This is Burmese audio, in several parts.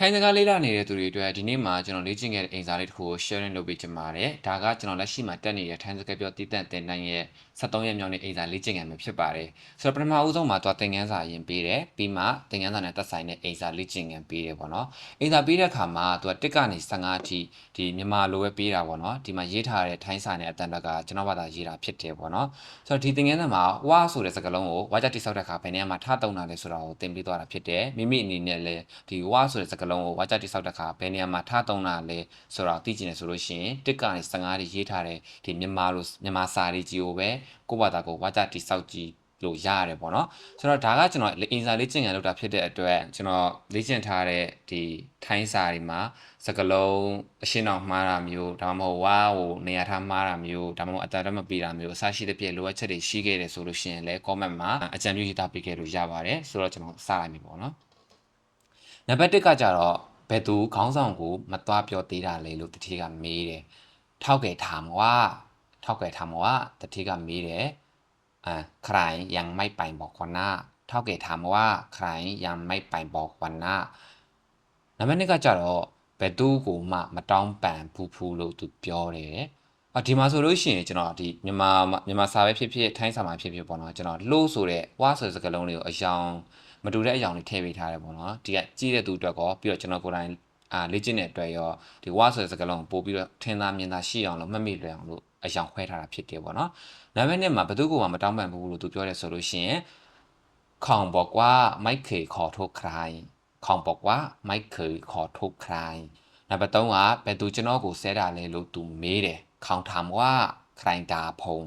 ထိုင်းစကားလေးလာနေတဲ့သူတွေအတွက်ဒီနေ့မှာကျွန်တော်လေ့ကျင့်ခဲ့တဲ့အိမ်စာလေးတစ်ခုကို sharing လုပ်ပေးချင်ပါတယ်။ဒါကကျွန်တော်လက်ရှိမှာတက်နေတဲ့ထိုင်းစကားပြောတည်တံ့တင်တန်းရဲ့73ရက်မြောက်နေ့အိမ်စာလေ့ကျင့်ခန်းပဲဖြစ်ပါတယ်။ဆိုတော့ပထမဦးဆုံးမှာသွားသင်ခန်းစာရင်ပေးတယ်။ပြီးမှသင်ခန်းစာနဲ့သက်ဆိုင်တဲ့အိမ်စာလေ့ကျင့်ခန်းပေးတယ်ပေါ့နော်။အိမ်စာပေးတဲ့အခါမှာသူက1ကနေ15အထိဒီမြန်မာလိုပဲပေးတာပေါ့နော်။ဒီမှာရေးထားတဲ့ထိုင်းစာနဲ့အတန်တက်ကကျွန်တော်ဘာသာရေးတာဖြစ်တယ်ပေါ့နော်။ဆိုတော့ဒီသင်ခန်းစာမှာဝါဆိုတဲ့စကားလုံးကိုဝါကြတိဆောက်တဲ့အခါဘယ်နေရာမှာထားသုံးတာလဲဆိုတာကိုသင်ပေးသွားတာဖြစ်တယ်။မိမိအနေနဲ့လည်းဒီဝါဆိုတဲ့စကားလုံးကိုဝါကြတိဆောက်တဲ့အခါဘယ်နေရာမှာထားသုံးတာလဲဆိုတာကိုသိချင်တယ်ဆိုလို့ရှိရင်1ကနေ15တိရေးထားတဲ့ဒီမြန်မာလိုမြန်မာစာရေးကြီးကိုပဲကိုယ့်ဘာသာကိုဝါကြတိဆောက်ကြည့်လို့ရရတယ်ပေါ့နော်ဆိုတော့ဒါကကျွန်တော်အင်စာလေ့ကျင့်ခန်းလုပ်တာဖြစ်တဲ့အတွက်ကျွန်တော်လေ့ကျင့်ထားတဲ့ဒီထိုင်းစာတွေမှာစကလုံးအရှင်းအောင်မှားတာမျိုးဒါမှမဟုတ်ဝါကိုနေရာထားမှားတာမျိုးဒါမှမဟုတ်အတန်တမပေးတာမျိုးအစရှိတဲ့ပြည့်လိုအပ်ချက်တွေရှိခဲ့တယ်ဆိုလို့ရှိရင်လည်း comment မှာအကြံပြုရေးသားပေးခဲ့လို့ရပါတယ်ဆိုတော့ကျွန်တော်စလိုက်ပြီပေါ့နော် နံပါတ်1ကကြတော့ဘယ်သူခေါင်းဆောင်ကိုမသွားပြောသေးတာလဲလို့တတိကမေးတယ်ထောက်ကဲถามว่าထောက်ကဲถามว่าတတိကမေးတယ် อ่าใครยังไม่ไปบอกวันหน้า เท่าเกถามว่าใครยังไม่ไปบอกวันหน้าနံပါတ်2ကကြတော့ဘယ်သူကိုမှမတောင်းပန်ဘူးဘူးလို့သူပြောတယ်အဒီမှာဆိုလို့ရှိရင်ကျွန်တော်ဒီမြန်မာမြန်မာစာပဲဖြစ်ဖြစ်ထိုင်းစာမှာဖြစ်ဖြစ်ပေါ့နော်ကျွန်တော်လှိုးဆိုတဲ့ဝါဆိုတဲ့စကားလုံးလေးကိုအယောင် မတူတဲ့အရာတွေထည့်ပေးထားတယ်ပေါ့နော်ဒီကကြည့်တဲ့သူအတွက်ကောပြီးတော့ကျွန်တော်ကိုယ်တိုင်အာလေ့ကျင့်တဲ့အတွက်ရောဒီဝါဆိုတဲ့စကားလုံးပို့ပြီးတော့ထင်သာမြင်သာရှိအောင်လို့မှတ်မိလွယ်အောင်လို့အယောင်ခွဲထားတာဖြစ်တယ်ပေါ့နော်နံပါတ်1မှာဘသူ့ကိုမှမတောင်းပန်ဘူးလို့သူပြောတယ်ဆိုလို့ရှိရင်ခေါင်ပေါ့ကွာမိုက်ခေခေါ်ထုတ်ခိုင်းခေါင်ပေါ့ကွာမိုက်ခေခေါ်ထုတ်ခိုင်းနံပါတ်3ကဘယ်သူကျွန်တော်ကိုဆဲတာလဲလို့သူမေးတယ်ခေါင်ထမ်ကွာခရိုင်တာဖုံ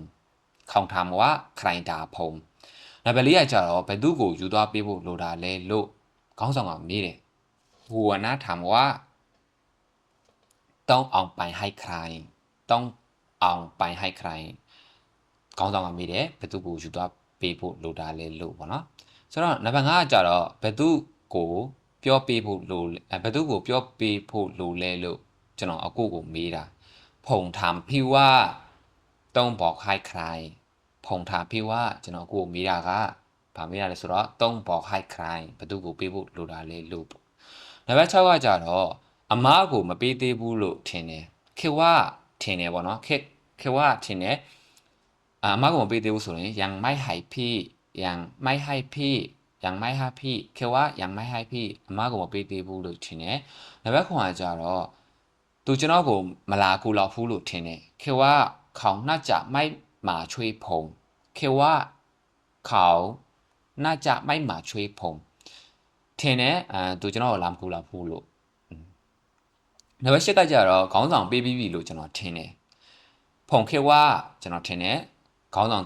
ခေါင်ထမ်ကွာခရိုင်တာဖုံ နံပါတ်၄ကကြတော့ဘသူ့ကိုယူသွားပေးဖို့လိုတာလဲလို့ခေါင်းဆောင်ကမေးတယ်ဟိုဝနာထမ်ဝါတောင်းအောင်ပိုင်ဟိုက်ခရိုင်တောင်းအောင်ပိုင်ဟိုက်ခရိုင်ခေါင်းဆောင်ကမေးတယ်ဘသူ့ကိုယူသွားပေးဖို့လိုတာလဲလို့ပေါ့နော်ဆိုတော့နံပါတ်5ကကြတော့ဘသူ့ကိုပြောပေးဖို့လိုဘသူ့ကိုပြောပေးဖို့လိုလဲလို့ကျွန်တော်အကိုကိုမေးတာဖုန်ထမ်ဖီဝါတုံးဘောက်ဟိုက်ခရိုင် phòng thả phi wa cho nó của mi ra ga bà mi ra là sửa tông bỏ hai khai bà tu của pibu lù ra lê lù nà bà cháu cho đó à má của mà bi tê bu lù thiên nè khi wa thiên nè bọn nó khi khi wa thiên nè à má của mà bi tê bu sửa nè yang mai hai pi yang mai hai pi ยังไม่ให้พี่แค่ว่ายังไม่ให้พี่อาม่าก็มาปีตีบูลุทินเนี่ยแล้วแบบคนอาจจะรอตัวเจ้าก็มาลากูรอผู้ลุทินเนี่ยแค่ว่าเขาน่าจะไม่ มาช่วยผมခေว่าเขาน่าจะไม่มาช่วยผมထင်တယ်အဲသူကျွန်တော်ကိုလာမကူလောက်ဘူးလို့နံပါတ်10ကကြတော့ခေါင်းဆောင်ပေးပြီးပြီလို့ကျွန်တော်ထင်တယ်။ဖုန်ခေว่าကျွန်တော်ထင်တယ် ခေါင်းဆောင်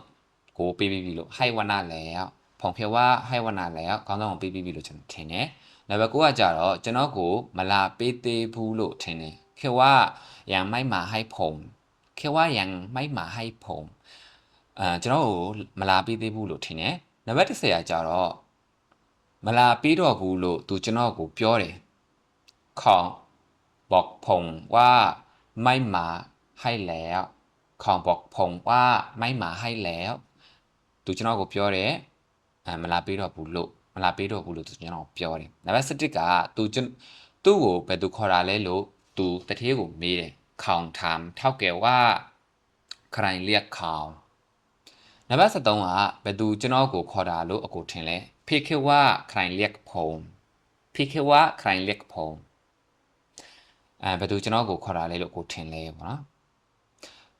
ကိုပေးပြီးပြီလို့ဟိုက်ဝနာလည်းဖုန်ခေဝါဟိုက်ဝနာလည်းခေါင်းဆောင်ကိုပေးပြီးပြီလို့ကျွန်တော်ထင်တယ်။နံပါတ်9ကကြတော့ကျွန်တော်ကိုမလာပေးသေးဘူးလို့ထင်တယ်။ခေဝါရန်မိုက်မာဟိုက်ဖုံ ခေဝါရန်မိုက်မာဟိုက်ဖုံအဲကျွန်တော်ကိုမလာပေးသေးဘူးလို့ထင်တယ်။နံပါတ်10ကကြတော့မလာပေးတော့ဘူးလို့သူကျွန်တော်ကိုပြောတယ်။ခေါင်บอกผมว่าไม่มาให้แล้ว ခေါင်บอกผมว่าไม่มาให้แล้วသူကျွန်တော်ကိုပြောတယ်အဲမလာပေးတော့ဘူးလို့မလာပေးတော့ဘူးလို့သူကျွန်တော်ပြောတယ်နံပါတ်7ကသူကျွန်သူ့ကိုဘယ်သူခေါ်တာလဲလို့သူတထေးကိုမေးတယ် ခေါင်ถามเท่าแก่ว่าใครเรียกခေါင်နံပါတ်73ကဘယ်သူကျွန်တော်ကိုခေါ်တာလို့အကိုထင်လဲဖေခေว่าใครเรียกผมဖေခေว่าใครเรียกผมအဲဘယ်သူကျွန်တော်ကိုခေါ်တာလဲလို့ကိုထင်လဲပေါ့နော်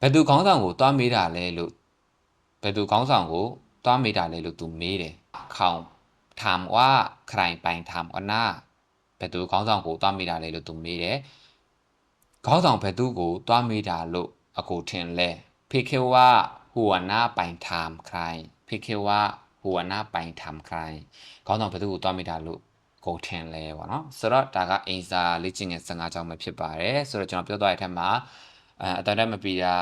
ဘယ်သူခေါင်းဆောင်ကိုတွားမေးတာလဲလို့ဘယ်သူခေါင်းဆောင်ကိုတွားမေးတာလဲလို့သူမေးတယ်ခေါင်ถามว่าใครไปถามกันหน้าဘယ်သူခေါင်းဆောင်ကိုတွားမေးတာလဲလို့သူမေးတယ် ခေါင်းဆောင်ဘယ်သူကိုတွားမိတာလို့အကိုထင်လဲဖေခေဝါဟိုဝနာပိုင်ထမ်ခိုင်ဖေခေဝါဟိုဝနာပိုင်ထမ်ခိုင်ခေါင်းဆောင်ဘယ်သူကိုတွားမိတာလို့ကိုထင်လဲပေါ့နော်ဆိုတော့ဒါကအင်စာလေ့ကျင့်ငယ်15ကျောင်းပဲဖြစ်ပါတယ်ဆိုတော့ကျွန်တော်ပြောသွားတဲ့အထက်မှာအတန်တက်မပီတာ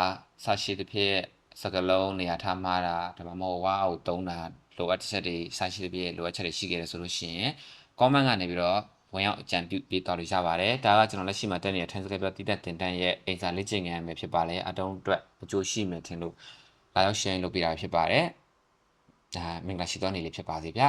ဆရှိတစ်ဖြစ်စကလုံးနေရာထားမှားတာဒါမှမဟုတ်ဝါကိုတုံးတာလိုအပ်ချက်တွေဆရှိတစ်ဖြစ်လိုအပ်ချက်တွေရှိခဲ့တယ်ဆိုလို့ရှိရင် comment ကနေပြီးတော့ ဝင်ရောက်အကြံပြုပေးတော်လို့ရပါတယ်ဒါကကျွန်တော်လက်ရှိမှာတက်နေတဲ့ transcript ပြောတည်တဲ့တင်တန်းရဲ့အိမ်စာလေ့ကျင့်ခန်းပဲဖြစ်ပါလေအတုံးအတွက်အကျိုးရှိမယ်ထင်လို့လာရောက် share လုပ်ပေးတာဖြစ်ပါတယ်ဒါမင်္ဂလာရှိသောနေ့လေးဖြစ်ပါစေဗျ